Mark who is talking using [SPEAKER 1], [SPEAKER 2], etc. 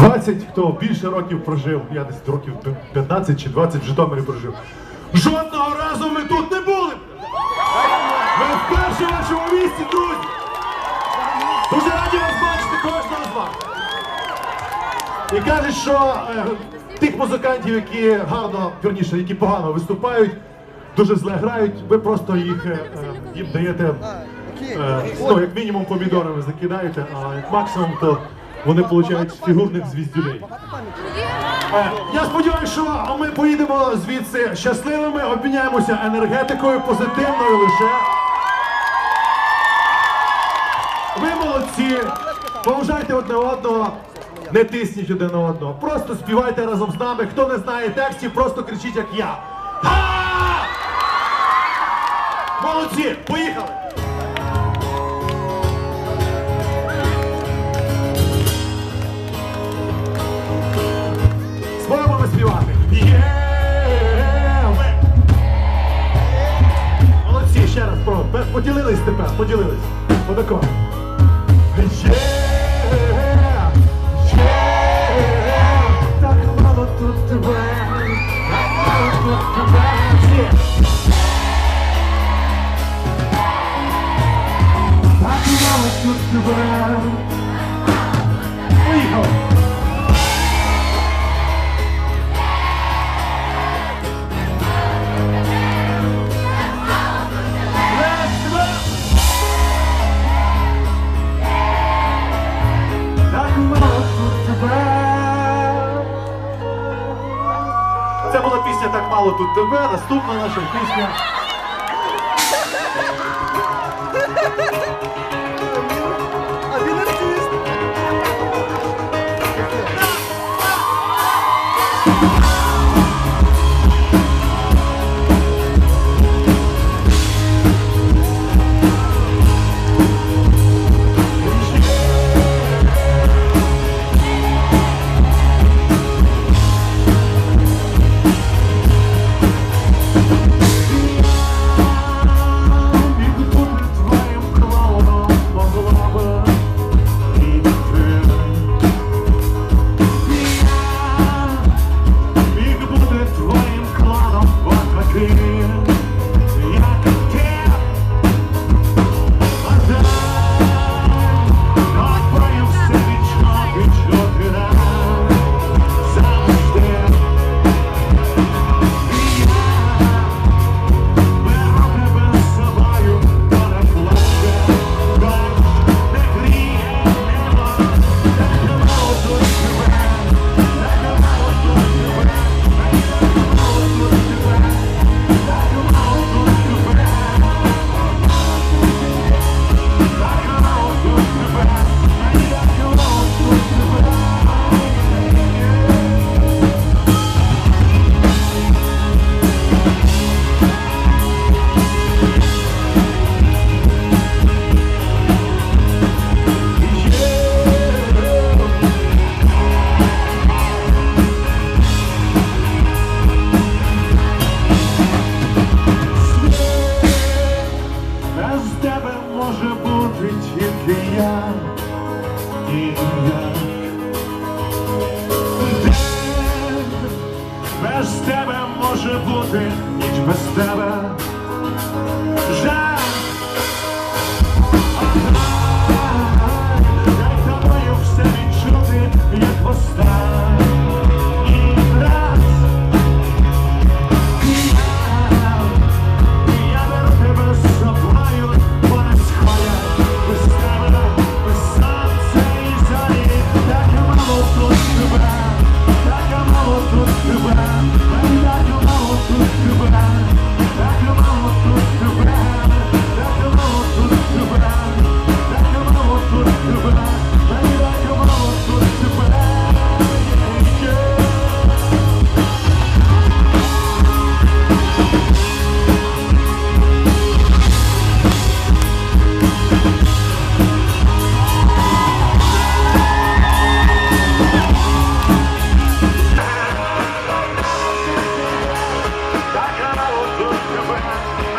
[SPEAKER 1] 20, хто більше років прожив, я десь років 15 чи 20 в Житомирі прожив. Жодного разу ми тут не були! Ми вперше в нашому місті, друзі! Дуже раді вас бачити кожного з вас! І кажуть, що е, тих музикантів, які гарно, вірніше, які погано виступають, дуже зле грають, ви просто їх е, е, їм даєте, е, ну, як мінімум помідорами закидаєте, а як максимум, то вони отримують фігурних звіздюлей. Е, Я сподіваюся, що ми поїдемо звідси щасливими, обміняємося енергетикою позитивною лише. Ви молодці, поважайте одне одного, не тисніть один одного. Просто співайте разом з нами. Хто не знає текстів, просто кричіть, як я. Молодці, поїхали! Поділились тепер, поділились. Отако. Є! Є! Так мало тут тебе. Так мало тут тебе. Є! Так мало тут тебе. Поїхали! Мало тут тебе. Наступна наша пісня.
[SPEAKER 2] А він.
[SPEAKER 1] Бути ніч без тебе. Eu vou...